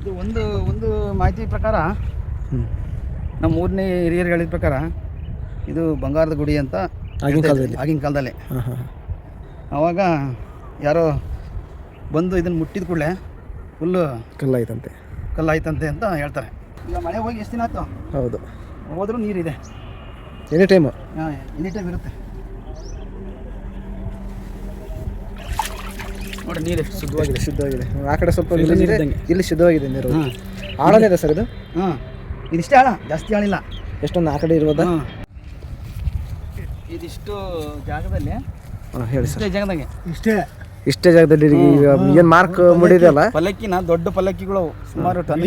ಇದು ಒಂದು ಒಂದು ಮಾಹಿತಿ ಪ್ರಕಾರ ನಮ್ಮ ಊರಿನ ಹಿರಿಯರು ಹೇಳಿದ ಪ್ರಕಾರ ಇದು ಬಂಗಾರದ ಗುಡಿ ಅಂತ ಆಗಿನ ಕಾಲದಲ್ಲಿ? ಆಗಿನ ಕಾಲದಲ್ಲಿ. ಆವಾಗ ಯಾರೋ ಬಂದು ಇದನ್ನು ಮುಟ್ಟಿದ ಕೂಡಲೇ ಫುಲ್ಲು ಕಲ್ಲಾಯ್ತಂತೆ. ಕಲ್ಲಾಯ್ತಂತೆ ಅಂತ ಹೇಳ್ತಾರೆ. ಈಗ ಮಳೆ ಹೋಗಿ ಎಷ್ಟು ದಿನ ಆಯ್ತು? ಹೌದು. ಹೋದರೂ ನೀರಿದೆ. ಎನಿ ಟೈಮು ಹಾಂ ಎನಿ ಟೈಮ್ ಇರುತ್ತೆ. ನೋಡಿ ನೀರು ಎಷ್ಟು ಶುದ್ಧವಾಗಿದೆ. ಶುದ್ಧವಾಗಿದೆ ಆ ಕಡೆ ಸ್ವಲ್ಪ ನೀರಿದ್ದಂಗೆ. ಇಲ್ಲಿ ಶುದ್ಧವಾಗಿದೆ ನೀರು. ಹಾಂ. ಆಳನೇ ಇದೆ ಸರ್ ಇದು? ಹಾಂ. ಇದಿಷ್ಟೇ ಆಳ ಜಾಸ್ತಿ ಆಳಿಲ್ಲ. ಎಷ್ಟೊಂದು ಆ ಕಡೆ ಇರ್ಬೋದಾ ಇದಿಷ್ಟು ಜಾಗದಲ್ಲಿ ಹಾಂ ಹೇಳಿ ಸರ್. ಇಷ್ಟೇ ಜಾಗದಾಗೆ. ಇಷ್ಟೇ. ಇಷ್ಟೇ ಜಾಗದಲ್ಲಿ ಏನು ಮಾರ್ಕ್ ಮುಡಿದೆಯಲ್ಲ? ಪಲ್ಲಕ್ಕಿನ ದೊಡ್ಡ ಪಲ್ಲಕ್ಕಿಗಳು ಸುಮಾರು ಟನ್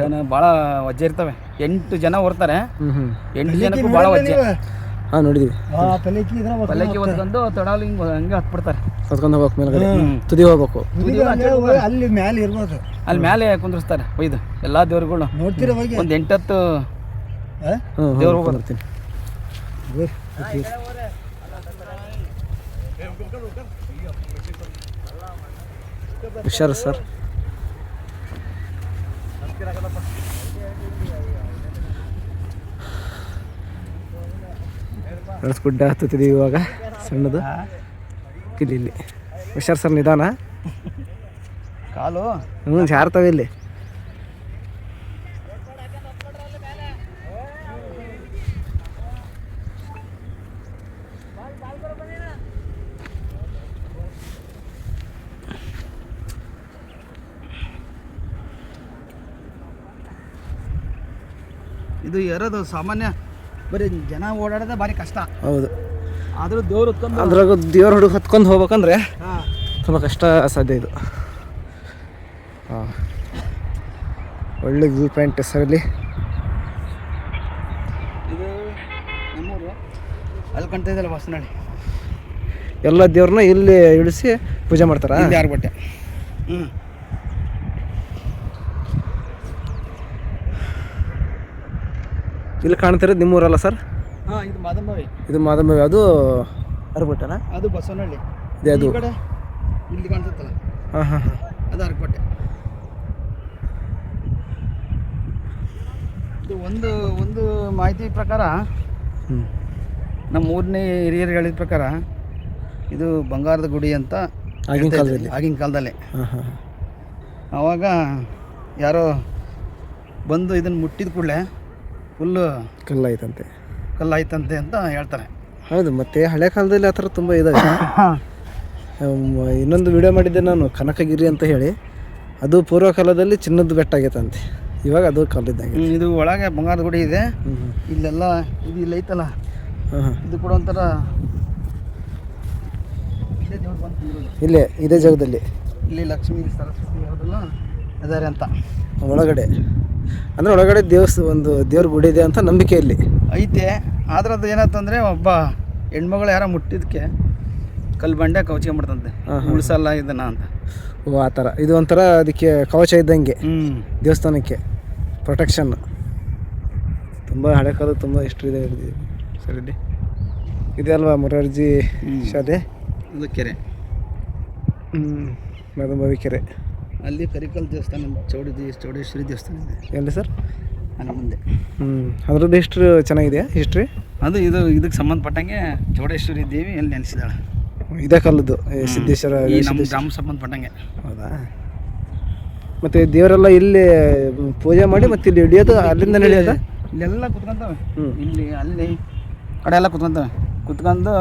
ಟನ್ ಭಾಳ ವಜ್ಜೆ ಇರ್ತವೆ. ಎಂಟು ಜನ ಹೊರ್ತಾರೆ ಎಂಟು ಜನಕ್ಕೂ ಭಾಳ ವಜ್ಜೆ. ಹಾಂ ಪಲ್ಲಕ್ಕಿ ಪಲ್ಲಕ್ಕಿ ಹೊತ್ಕೊಂಡು ತೊಡಾಲು ಹಿಂಗೆ ಹಂಗೆ ಹತ್ಬಿಡ್ತಾರೆ ಹೊತ್ಕೊಂಡು ಹೋಗ್ಬೇಕು ಮೇಲ್ಗಡೆ. ತುದಿ ಹೋಗ್ಬೇಕು ಅಲ್ಲಿ ಮ್ಯಾಲೆ ಇರ್ಬೋದು ಅಲ್ಲಿ ಮೇಲೆ ಕುಂದ್ರಿಸ್ತಾರೆ ಒಯ್ದು ಎಲ್ಲ ದೇವ್ರುಗಳು ನೋಡ್ತೀರ ಹೋಗಿ ಒಂದು ಎಂಟತ್ತು ದೇವ್ರು. ಬರ್ತೀನಿ. ಹುಷಾರು ಸರ್ ಫ್ರೆಂಡ್ಸ್ ಗುಡ್ಡ ಹತ್ತುತ್ತಿದ್ದೀವಿ ಇವಾಗ. ಸಣ್ಣದು. ಇಲ್ಲಿ ಇಲ್ಲಿ. ಹುಷಾರ್ ಸರ್ ನಿಧಾನ. ಕಾಲು. ಹ್ಞೂ ಜಾರ್ತವೆ ಇಲ್ಲಿ. ಇದು ಯಾರದು ಸಾಮಾನ್ಯ? ಬರೀ ಜನ ಓಡಾಡೋದೇ ಭಾರಿ ಕಷ್ಟ. ಹೌದು. ಆದರೂ ದೇವ್ರು ಹೊತ್ಕೊಂಡು ಅದ್ರಾಗ ದೇವ್ರ ಹುಡುಗ ಹತ್ಕೊಂಡು ಹೋಗ್ಬೇಕಂದ್ರೆ ಹಾಂ. ತುಂಬ ಕಷ್ಟ ಸಾಧ್ಯ ಇದು. ಹಾಂ. ಒಳ್ಳೆ ವ್ಯೂ ಪಾಯಿಂಟ್ ಸರ್ ಇಲ್ಲಿ. ಇದು ನಮ್ಮೂರು. ಅಲ್ಲಿ ಕಾಣ್ತಾ ಇದೆಯಲ್ಲ ಬಸ್ನಳ್ಳಿ ಎಲ್ಲ ದೇವ್ರನ್ನ ಇಲ್ಲಿ ಇಳಿಸಿ ಪೂಜೆ ಮಾಡ್ತಾರೆ? ಯಾರು ಬಟ್ಟೆ? ಹ್ಞೂ ಇಲ್ಲಿ ಕಾಣ್ತಿರೋದು ನಿಮ್ಮೂರಲ್ಲ ಸರ್? ಹಾಂ ಇದು ಮಾದಂಬವಿ ಇದು ಮಾದಂಬವಿ ಅದು ಅರ್ಬಿಟ್ಟನ ಅದು ಬಸವನಹಳ್ಳಿ. ಅದು ಕಡೆ ಇಲ್ಲಿ ಕಾಣಿಸುತ್ತಲ್ಲ ಹಾಂ ಹಾಂ ಹಾಂ. ಅದು ಅರಕಬಟ್ಟೆ ಇದು ಒಂದು ಒಂದು ಮಾಹಿತಿ ಪ್ರಕಾರ ನಮ್ಮ ಊರನೇ ಹಿರಿಯರು ಹೇಳಿದ ಪ್ರಕಾರ ಇದು ಬಂಗಾರದ ಗುಡಿ ಅಂತ ಆಗಿನ ಕಾಲದಲ್ಲಿ? ಆಗಿನ ಕಾಲದಲ್ಲಿ. ಹಾಂ ಹಾಂ. ಆವಾಗ ಯಾರೋ ಬಂದು ಇದನ್ನು ಮುಟ್ಟಿದ ಕೂಡಲೇ ಫುಲ್ಲು ಕಲ್ಲಾಯ್ತಂತೆ. ಕಲ್ಲಾಯ್ತಂತೆ ಅಂತ ಹೇಳ್ತಾರೆ. ಹೌದು ಮತ್ತೆ ಹಳೆ ಕಾಲದಲ್ಲಿ ಆ ಥರ ತುಂಬ ಇದಾವೆ. ಇನ್ನೊಂದು ವಿಡಿಯೋ ಮಾಡಿದ್ದೆ ನಾನು ಕನಕಗಿರಿ ಅಂತ ಹೇಳಿ. ಅದು ಪೂರ್ವ ಕಾಲದಲ್ಲಿ ಚಿನ್ನದ ಬೆಟ್ಟ ಆಗೈತಂತೆ ಇವಾಗ ಅದು ಕಾಲದ್ದಂಗೆ ಇದು ಒಳಗೆ ಬಂಗಾರದ ಗುಡಿ ಇದೆ. ಇಲ್ಲೆಲ್ಲ ಇದು ಇಲ್ಲ ಐತಲ್ಲ? ಇದು ಕೂಡ ಒಂಥರ. ಇಲ್ಲೇ ಇದೇ ಜಾಗದಲ್ಲಿ. ಇಲ್ಲಿ ಲಕ್ಷ್ಮೀ ಸರಸ್ವತಿ ಅವರೆಲ್ಲ ಇದ್ದಾರೆ ಅಂತ. ಒಳಗಡೆ. ಅಂದರೆ ಒಳಗಡೆ ದೇವಸ್ ಒಂದು ದೇವ್ರ ಗುಡಿ ಇದೆ ಅಂತ ನಂಬಿಕೆ ಇಲ್ಲಿ. ಐತೆ ಆದ್ರೆ ಅದು ಏನಂತಂದ್ರೆ ಒಬ್ಬ ಹೆಣ್ಮಗಳು ಯಾರೋ ಮುಟ್ಟಿದ್ಕೆ ಕಲ್ಲು ಬಂಡೆ ಕವಚಿಗೆ ಮಾಡ್ತಂತೆ. ಹಾಂ. ಉಳಿಸಲ್ಲ ಇದನ್ನ ಅಂತ. ಓ ಆ ಥರ. ಇದು ಒಂಥರ ಅದಕ್ಕೆ ಕವಚ ಇದ್ದಂಗೆ ಹ್ಞೂ ದೇವಸ್ಥಾನಕ್ಕೆ. ಪ್ರೊಟೆಕ್ಷನ್ ತುಂಬ ಹಳೆ ಕಾಲ ತುಂಬ ಇಷ್ಟ ಇದೆ ಸರ್ ಇದೆ ಅಲ್ವಾ ಮುರಾರ್ಜಿ. ಶಾಲೆ? ಅದು ಕೆರೆ. ಹ್ಞೂ ಮದಮವಿ ಕೆರೆ. ಅಲ್ಲಿ ಕರಿಕಲ್ ದೇವಸ್ಥಾನ ಚೌಡಿ ಚೌಡೇಶ್ವರಿ ದೇವಸ್ಥಾನ ಇದೆ. ಎಲ್ಲಿ ಸರ್? ಅಲ್ಲಿ ಮುಂದೆ. ಹ್ಞೂ ಅದ್ರದ್ದು ಹಿಸ್ಟ್ರಿ ಚೆನ್ನಾಗಿದೆಯಾ? ಹಿಸ್ಟ್ರಿ ಅದು ಇದು ಇದಕ್ಕೆ ಸಂಬಂಧಪಟ್ಟಂಗೆ ಚೌಡೇಶ್ವರಿ ದೇವಿ ಎಲ್ಲಿ ನೆನೆಸಿದಾಳೆ ಇದೇ ಕಾಲದ್ದು ಈ ಸಿದ್ದೇಶ್ವರ ಈ ನಮ್ಮ ಗ್ರಾಮ ಸಂಬಂಧಪಟ್ಟಂಗೆ. ಹೌದಾ? ಮತ್ತು ದೇವರೆಲ್ಲ ಇಲ್ಲಿ ಪೂಜೆ ಮಾಡಿ ಮತ್ತೆ ಇಲ್ಲಿ ಹಿಡಿಯೋದು ಅಲ್ಲಿಂದ ನಡೆಯೋದ? ಇಲ್ಲೆಲ್ಲ ಕುತ್ಕೊಂತವೆ. ಇಲ್ಲಿ ಅಲ್ಲಿ ಕಡೆ ಎಲ್ಲ ಕುತ್ಕೊಂತವೆ. ಕುತ್ಕೊಂಡು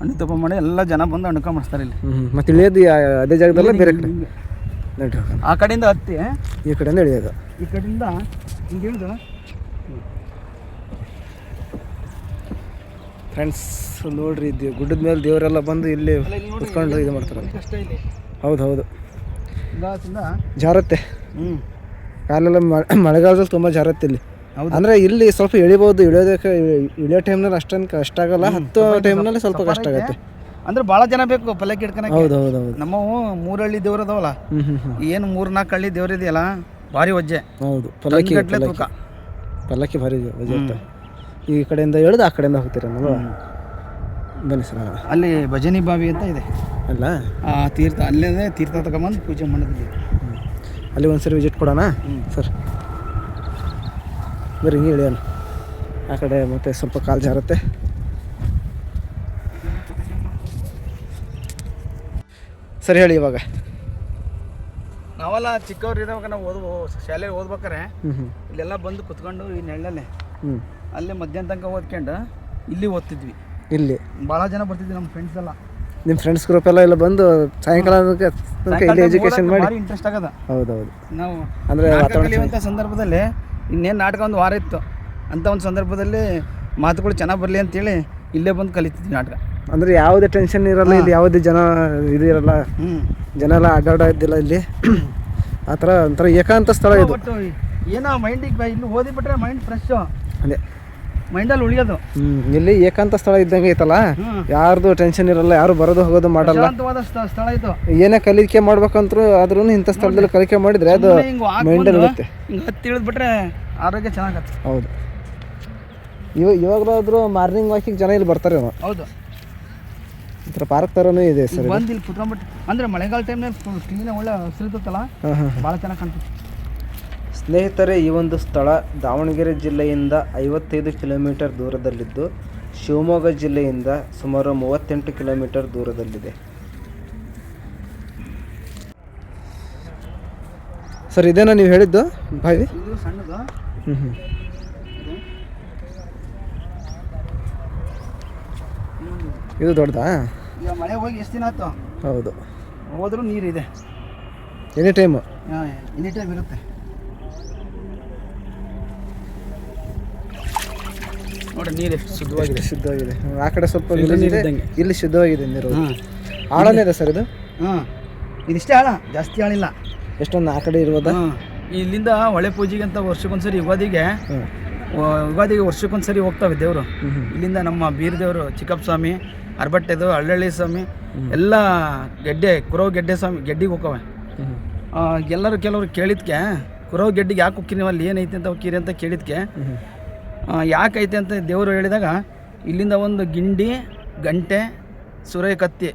ಹಣ್ಣು ತಪ್ಪ ಮಾಡಿ ಎಲ್ಲ ಜನ ಬಂದು ಅಣ್ಣಕ ಮಾಡಿಸ್ತಾರೆ ಇಲ್ಲಿ. ಹ್ಞೂ ಮತ್ತು ಇಳಿಯೋದು ಅದೇ ಜಾಗದಲ್ಲ ಬೇರೆ ಕಡೆ. ಆ ಕಡೆಯಿಂದ ಹತ್ತಿ ಈ ಕಡೆಯಿಂದ ಇಳಿಯೋದು ಈ ಕಡೆಯಿಂದ ಹಿಂಗೆ ಇಳಿದು ಫ್ರೆಂಡ್ಸ್ ನೋಡ್ರಿ ಇದು ಗುಡ್ಡದ ಮೇಲೆ ದೇವರೆಲ್ಲ ಬಂದು ಇಲ್ಲಿ ಕುತ್ಕೊಂಡು ಇದು ಮಾಡ್ತಾರೆ. ಹೌದು ಹೌದು ಜಾರತ್ತೆ. ಹ್ಞೂ ಕಾಲೆಲ್ಲ ಮಳೆ ಮಳೆಗಾಲದಲ್ಲಿ ತುಂಬ ಜಾರತ್ತೆ ಇಲ್ಲಿ. ಹೌದು. ಅಂದರೆ ಇಲ್ಲಿ ಸ್ವಲ್ಪ ಇಳಿಬೋದು ಇಳಿಯೋದಕ್ಕೆ ಇಳಿಯೋ ಟೈಮ್ನಲ್ಲಿ ಅಷ್ಟೊಂದು ಕಷ್ಟ ಆಗಲ್ಲ. ಹತ್ತೋ ಟೈಮ್ನಲ್ಲಿ ಸ್ವಲ್ಪ ಕಷ್ಟ ಆಗುತ್ತೆ. ಅಂದ್ರೆ ಬಹಳ ಜನ ಬೇಕು ಪಲ್ಲಕ್ಕಿ ಹಿಡ್ಕೊಳಕ್ಕೆ ಹೌದು ಹೌದು ಹೌದು. ನಮ್ಮವು ಮೂರಳ್ಳಿ ದೇವ್ರು ಅದಾವಲ್ಲ ಏನು ಮೂರು ನಾಲ್ಕು ಹಳ್ಳಿ ದೇವ್ರು ಇದೆಯಲ್ಲ ಭಾರಿ ಒಜ್ಜೆ ಹೌದು ಪಲ್ಲಕ್ಕಿ ಪಲ್ಲಕ್ಕಿ. ತೂಕ. ಪಲ್ಲಕ್ಕಿ ಭಾರಿ ವಜೆ ಇರ್ತವೆ ಈ ಕಡೆಯಿಂದ ಇಳಿದು ಆ ಕಡೆಯಿಂದ ಹೋಗ್ತೀರ ನಾವು? ಬನ್ನಿ ಸರ್. ಅಲ್ಲಿ ಭಜನಿ ಬಾವಿ ಅಂತ ಇದೆ. ಅಲ್ಲ? ಆ ತೀರ್ಥ ಅಲ್ಲೇ ತೀರ್ಥ ತಗೊಂಬಂದು ಪೂಜೆ ಮಾಡಿದ್ವಿ ಅಲ್ಲಿ ಒಂದ್ಸರಿ ವಿಸಿಟ್ ಕೊಡೋಣ? ಸರ್. ಬರೀ ಹಿಂಗೆ ಇಳಿಯೋಣ. ಆ ಕಡೆ ಮತ್ತೆ ಸ್ವಲ್ಪ ಕಾಲು ಜಾರುತ್ತೆ. ಸರಿ ಹೇಳಿ ಇವಾಗ. ನಾವೆಲ್ಲ ಚಿಕ್ಕವ್ರು ಇರುವಾಗ ನಾವು ಓದ್ ಶಾಲೆಗೆ ಓದ್ಬೇಕಾರೆ ಇಲ್ಲೆಲ್ಲ ಬಂದು ಕುತ್ಕೊಂಡು ಈ ನೆಳ್ಳಲ್ಲಿ ಅಲ್ಲೇ ಮಧ್ಯಾಹ್ನ ತನಕ ಓದ್ಕೊಂಡು ಇಲ್ಲಿ ಓದ್ತಿದ್ವಿ. ಇಲ್ಲಿ? ಭಾಳ ಜನ ಬರ್ತಿದ್ವಿ ನಮ್ಮ ಫ್ರೆಂಡ್ಸ್ ಎಲ್ಲ. ನಿಮ್ಮ ಫ್ರೆಂಡ್ಸ್ ಗ್ರೂಪ್ ಎಲ್ಲ ಇಲ್ಲ ಬಂದು ಸಾಯಂಕಾಲ ಇಲ್ಲಿ ಎಜುಕೇಷನ್ ಮಾಡಿ. ಇಂಟ್ರೆಸ್ಟ್ ಆಗದ. ಹೌದೌದು. ನಾವು ಅಂದರೆ ಕಲಿಯುವಂಥ ಸಂದರ್ಭದಲ್ಲಿ ಇನ್ನೇನು ನಾಟಕ ಒಂದು ವಾರ ಇತ್ತು. ಅಂಥ ಒಂದು ಸಂದರ್ಭದಲ್ಲಿ ಮಾತುಗಳು ಚೆನ್ನಾಗಿ ಬರಲಿ ಅಂತೇಳಿ ಇಲ್ಲೇ ಬಂದು ಕಲಿತಿದ್ವಿ ನಾಟಕ. ಅಂದ್ರೆ ಯಾವುದೇ ಟೆನ್ಷನ್ ಇರಲ್ಲ ಇಲ್ಲಿ ಯಾವುದೇ ಜನ ಇದು ಇರಲ್ಲ. ಹ್ಞೂ ಜನ ಎಲ್ಲ ಅಡ್ಡಾಡೋದಿಲ್ಲ ಇಲ್ಲಿ. ಆ ಥರ ಒಂಥರ ಏಕಾಂತ ಸ್ಥಳ ಇದು. ಬಟ್ ಏನೋ ಮೈಂಡಿಗೆ ಇಲ್ಲಿ ಓದಿಬಿಟ್ರೆ ಮೈಂಡ್ ಫ್ರೆಶ್ ಅದೇ. ಮೈಂಡಲ್ಲಿ ಉಳಿಯೋದು. ಹ್ಮ್ ಇಲ್ಲಿ ಏಕಾಂತ ಸ್ಥಳ ಇದ್ದಂಗೆ ಐತಲ್ಲ. ಯಾರ್ದು ಟೆನ್ಷನ್ ಇರಲ್ಲ ಯಾರು ಬರೋದು ಹೋಗೋದು ಮಾಡಲ್ಲ. ಶಾಂತವಾದ ಸ್ಥ- ಸ್ಥಳ ಇದು. ಏನೇ ಕಲಿಕೆ ಮಾಡ್ಬೇಕಂತ್ರು ಆದ್ರೂ ಇಂಥ ಸ್ಥಳದಲ್ಲಿ ಕಲಿಕೆ ಮಾಡಿದ್ರೆ ಅದು ಸುಮ್ನೆ ಹಿಂಗ್ walk ಮೈಂಡಲ್ಲಿ ಬಂದು ಇರುತ್ತೆ ಹಿಂಗ್ ಹತ್ತಿ ಇಳಿದ್ಬಿಟ್ರೆ ಆರೋಗ್ಯ ಚೆನ್ನಾಗತ್ತೆ ಹೌದು. ಇವಾಗ ಇವಾಗಲಾದ್ರೂ ಮಾರ್ನಿಂಗ್ ವಾಕಿಗೆ ಜನ ಇಲ್ಲಿ ಬರ್ತಾರೆ ಹೌದು. ಈ ಥರ ಪಾರ್ಕ್ ಥರನೂ ಇದೆ ಸರ್ ಬಂದು ಇಲ್ಲಿ ಕುತ್ಕೊಂಡ್ಬಿಟ್ಟು ಅಂದ್ರೆ ಮಳೆಗಾಲ ಟೈಮ್ನಲ್ಲಿ ಕ್ಲೀನ್ ಒಳ್ಳೆ ಹಸಿರುತ್ತಲ್ಲ ಭಾಳ ಚೆನ್ನಾಗಿ ಕಾಣ್ತದೆ. ಸ್ನೇಹಿತರೆ ಈ ಒಂದು ಸ್ಥಳ ದಾವಣಗೆರೆ ಜಿಲ್ಲೆಯಿಂದ ಐವತ್ತೈದು ಕಿಲೋಮೀಟರ್ ದೂರದಲ್ಲಿದ್ದು ಶಿವಮೊಗ್ಗ ಜಿಲ್ಲೆಯಿಂದ ಸುಮಾರು ಮೂವತ್ತೆಂಟು ಕಿಲೋಮೀಟರ್ ದೂರದಲ್ಲಿದೆ. ಸರ್ ಇದೇನಾ ನೀವು ಹೇಳಿದ್ದು ಬಾಯಿ? ಇದು ಸಣ್ಣದು. ಹ್ಞೂ ಹ್ಞೂ ಇದು ದೊಡ್ಡದಾ? ಈಗ ಮಳೆ ಹೋಗಿ ಎಷ್ಟು ದಿನ ಆಯ್ತು? ಹೌದು. ಹೋದ್ರೂ ನೀರಿದೆ. Any time? ಎನಿ ಟೈಮ್ ಇರುತ್ತೆ. ನೋಡಿ ನೀರು ಎಷ್ಟು ಶುದ್ಧವಾಗಿದೆ. ಶುದ್ಧವಾಗಿದೆ. ಆ ಕಡೆ ಸ್ವಲ್ಪ ಇದ್ದಂಗೆ. ಇಲ್ಲಿ ಶುದ್ಧವಾಗಿದೆ ನೀರು. ಹಾಂ. ಆಳನೇ ಇದೆ ಸರ್ ಇದು? ಹಾಂ ಇದಿಷ್ಟೇ ಆಳ ಜಾಸ್ತಿ ಆಳಿಲ್ಲ. ಎಷ್ಟೊಂದು ಆ ಕಡೆ ಇರ್ಬೋದಾ ಇಲ್ಲಿಂದ ಹೊಳೆ ಪೂಜೆಗೆ ಅಂತ ವರ್ಷಕ್ಕೊಂದ್ಸರಿ ಯುಗಾದಿಗೆ ಯುಗಾದಿಗೆ ವರ್ಷಕ್ಕೊಂದ್ಸರಿ ಹೋಗ್ತಾವೆ ದೇವರು. ಇಲ್ಲಿಂದ ನಮ್ಮ ಬೀರ್ ದೇವರು ಚಿಕ್ಕಪ್ಪ ಸ್ವಾಮಿ ಅರ್ಬಟ್ಟೆದು ಹಳ್ಳಳ್ಳಿ ಸ್ವಾಮಿ ಎಲ್ಲ ಗೆಡ್ಡೆ ಕುರೋ ಗೆಡ್ಡೆ ಸ್ವಾಮಿ ಗೆಡ್ಡಿಗೆ ಹೋಗವೆ ಎಲ್ಲರೂ ಕೆಲವರು ಕೇಳಿದ್ಕೆ ಕುರೋ ಗೆಡ್ಡಿಗೆ ಯಾಕೆ ಹೋಗ್ತೀನಿ ನೀವು ಅಲ್ಲಿ ಏನೈತೆ ಅಂತ ಹೋಗ್ತೀರಿ ಅಂತ ಕೇಳಿದ್ಕೆ. ಯಾಕೈತೆ ಅಂತ ದೇವರು ಹೇಳಿದಾಗ ಇಲ್ಲಿಂದ ಒಂದು ಗಿಂಡಿ ಗಂಟೆ ಸುರೈ ಕತ್ತಿ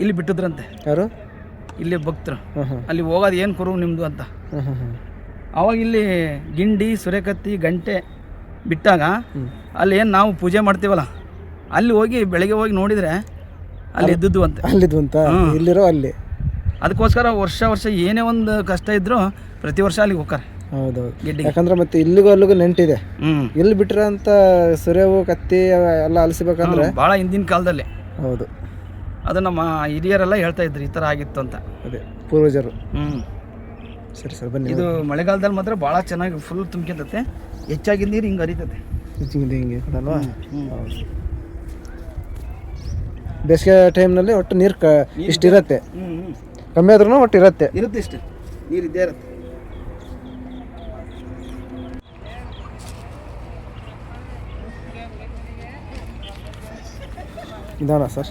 ಇಲ್ಲಿ ಬಿಟ್ಟಿದ್ರಂತೆ. ಯಾರು? ಇಲ್ಲಿ ಭಕ್ತರು. ಅಲ್ಲಿ ಹೋಗೋದು ಏನು ಕುರು ನಿಮ್ಮದು ಅಂತ. ಅವಾಗ ಇಲ್ಲಿ ಗಿಂಡಿ ಸುರೇಕತ್ತಿ ಗಂಟೆ ಬಿಟ್ಟಾಗ ಅಲ್ಲಿ ಏನು ನಾವು ಪೂಜೆ ಮಾಡ್ತೀವಲ್ಲ ಅಲ್ಲಿ ಹೋಗಿ ಬೆಳಗ್ಗೆ ಹೋಗಿ ನೋಡಿದರೆ ಅಲ್ಲಿ ಇದ್ದದ್ದು ಅಂತ. ಅಲ್ಲಿದ್ದು ಅಂತ ಹ್ಮ್. ಇಲ್ಲಿರೋ ಅಲ್ಲಿ. ಅದಕ್ಕೋಸ್ಕರ ವರ್ಷ ವರ್ಷ ಏನೇ ಒಂದು ಕಷ್ಟ ಇದ್ದರೂ ಪ್ರತಿ ವರ್ಷ ಅಲ್ಲಿಗೆ ಹೋಗ್ತಾರೆ. ಹೌದೌದು. ಯಾಕಂದ್ರೆ ಮತ್ತೆ ಇಲ್ಲಿಗೂ ಅಲ್ಲಿಗೂ ನೆಂಟಿದೆ. ಇಲ್ಲಿ ಬಿಟ್ರೆ ಅಂತ ಸುರೇವು ಕತ್ತಿ ಎಲ್ಲ ಅಲಿಸ್ಬೇಕಂದ್ರೆ ಭಾಳ ಹಿಂದಿನ ಕಾಲದಲ್ಲಿ. ಹೌದು. ಅದು ನಮ್ಮ ಹಿರಿಯರೆಲ್ಲ ಹೇಳ್ತಾ ಇದ್ರು ಈ ಥರ ಆಗಿತ್ತು ಅಂತ. ಅದೇ ಪೂರ್ವಜರು. ಹ್ಞೂ ಸರಿ ಸರ್ ಬನ್ನಿ. ಇದು ಮಳೆಗಾಲದಲ್ಲಿ ಮಾತ್ರ ಭಾಳ ಚೆನ್ನಾಗಿ ಫುಲ್ ತುಂಬ್ಕೊಂತತೆ ಹೆಚ್ಚಾಗಿ ನೀರು ಹಿಂಗೆ ಹರಿತದೆ. ಹೆಚ್ಚಿಂದ ಹಿಂಗೆ ಅಲ್ವಾ ಹೌದು. ಬೇಸಿಗೆ ಟೈಮ್ನಲ್ಲಿ ಒಟ್ಟು ನೀರು ಕ ಇಷ್ಟಿರತ್ತೆ ಹ್ಞೂ ಹ್ಞೂ ಕಮ್ಮಿ ಆದ್ರೂ ಒಟ್ಟು ಇರತ್ತೆ. ಇರುತ್ತೆ ಇಷ್ಟೇ. ನೀರು ಇದ್ದೇ ಇರುತ್ತೆ. ಇದಾನ ಸರ್?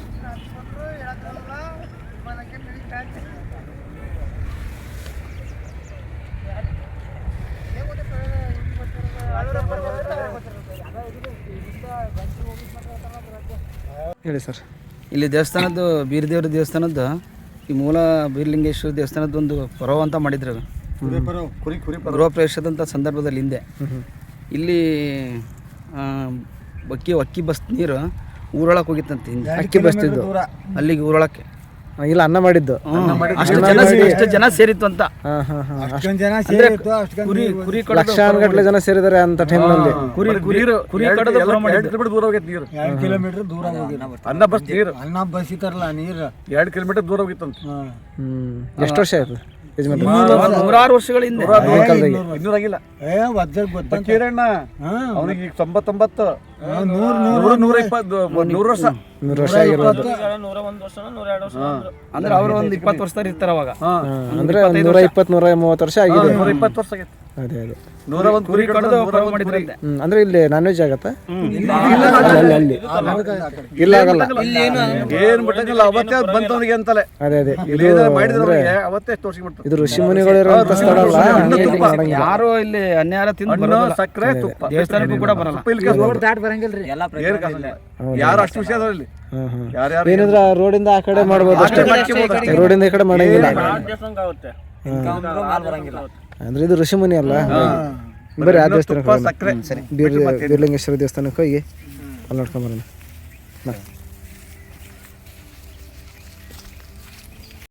ಹೇಳಿ ಸರ್. ಇಲ್ಲಿ ದೇವಸ್ಥಾನದ್ದು ಬೀರದೇವ್ರ ದೇವಸ್ಥಾನದ್ದು ಈ ಮೂಲ ಬೀರ್ಲಿಂಗೇಶ್ವರ ದೇವಸ್ಥಾನದ ಒಂದು ಪರವ ಅಂತ ಮಾಡಿದ್ರು ಅದು. ಕುರಿ ಕುರಿ ಗೃಹ ಪ್ರವೇಶದಂಥ ಸಂದರ್ಭದಲ್ಲಿ ಹಿಂದೆ. ಇಲ್ಲಿ ಅಕ್ಕಿ ಬಕ್ಕಿ ಅಕ್ಕಿ ಬಸ್ ನೀರು ಊರೊಳಕ್ಕೆ ಹೋಗಿತ್ತಂತೆ ಹಿಂದೆ. ಅಕ್ಕಿ ಬಸ್ತಿದ್ದು ಅಲ್ಲಿಗೆ ಊರೊಳಕ್ಕೆ. ಇಲ್ಲ ಅನ್ನ ಮಾಡಿದ್ದು. ಅಷ್ಟು ಜನ ಎಷ್ಟು ಜನ ಸೇರಿತ್ತು ಅಂತ. ಹಾಂ ಹಾಂ ಹಾಂ. ಅಷ್ಟೊಂದು ಜನ ಸೇರಿತ್ತು ಅಷ್ಟೊಂದು ಕುರಿ ಕುರಿ ಕಡದು ಲಕ್ಷಾನುಗಟ್ಟಲೆ ಜನ ಸೇರಿದ್ದಾರೆ ಅಂತ ಟೈಮ್ನಲ್ಲಿ ಕುರಿ ಕುರಿ ಕುರಿ ಕಡದು ಪುರ ಮಾಡಿದ್ದು. ದೂರ ಹೋಗಿತ್ತು ನೀರು. ಎರಡು ಕಿಲೋಮೀಟರ್ ದೂರ ಹೋಗಿ ಅನ್ನ ಬಸ್ ನೀರು. ಅನ್ನ ಬಸ್ಸಿತಾರಲ್ಲ ನೀರು. ಎರಡು ಕಿಲೋಮೀಟರ್ ದೂರ ಹೋಗಿತ್ತಂತ. ಹ್ಮ್. ಹ್ಞೂ ಎಷ್ಟು ವರ್ಷ ಆಯ್ತು ಯಜಮಾನ್ ಒಂದು ನೂರಾರು ವರ್ಷಗಳಿಂದ ಇನ್ನೂರ ಆಗಿಲ್ಲ ಏ ವಜ್ಜ ಗೊತ್ತ ಕೀರಣ್ಣ ಹಾಂ. ಅವನಿಗೆ ಈಗ ತೊಂಬತ್ತೊಂಬತ್ತು. ನೂರು ನೂರು ನೂರ ಇಪ್ಪತ್ತು ನೂರು ವರ್ಷ ನೂರು ವರ್ಷ ಅಂದ್ರೆ ಅವರು ಒಂದು ಇಪ್ಪತ್ತು ವರ್ಷ ಇರ್ತಾರೆ ಅವಾಗ ಅಂದರೆ ನೂರ ಇಪ್ಪತ್ತು ನೂರ ಮೂವತ್ತು ವರ್ಷ ಆಗಿದೆ ನೂರ ಇಪ್ಪತ್ತು ವರ್ಷ ಆಗೈತೆ ಅದೇ ಅದೇ ನೂರ ಒಂದು ಕುರಿ ಕುರಿ ಕಡದು ಪುರ ಮಾಡಿದ್ರಂತೆ ಹ್ಞೂ ಇಲ್ಲಿ ನಾನ್ ವೆಜ್ ಆಗತ್ತಾ ಅಲ್ಲಿ ಅಲ್ಲಿ ಇಲ್ಲ ಆಗಲ್ಲ ಏನ್ ಬಿಟ್ಟಂಗಿಲ್ಲ ಅವತ್ತೇ ಅದು ಬಂತವನಿಗೆ ಅಂತಲೇ ಅದೇ ಅದೇ ಇದು ಏನಾರ ಮಾಡಿದ್ರೆ ಇದು ಋಷಿ ಮುನಿಗಳು ಇರುವಂಥ ಸ್ಥಳ ಅಲ್ಲ ಯಾರು ಇಲ್ಲಿ ಅನ್ಯಾರ ತಿಂದು ಸಕ್ಕರೆ ತುಪ್ಪ ದೇವಸ್ಥಾನಕ್ಕೂ ಕೂಡ ಬರಲ್ಲ ಬರಂಗಿಲ್ರಿ. ಎಲ್ಲ ಯಾರು ಅಷ್ಟು ವಿಷಯ ಯಾರ್ಯಾರು ಏನಂದ್ರೆ ರೋಡಿಂದ ಆ ಕಡೆ ಮಾಡ್ಬೋದು ಅಷ್ಟೇ. ರೋಡಿಂದ ಈ ಕಡೆ ಮಾಡಂಗಿಲ್ಲ. ಅಂದ್ರೆ ಇದು ಋಷಿಮುನಿ ಅಲ್ಲ? ಬರೀ ಆ ದೇವಸ್ಥಾನಕ್ಕೆ ಬೀರ್ಲಿಂಗೇಶ್ವರ ದೇವಸ್ಥಾನಕ್ಕೆ ಹೋಗಿ ಅಲ್ಲಿ ನೋಡ್ಕೊಂಬರೋಣ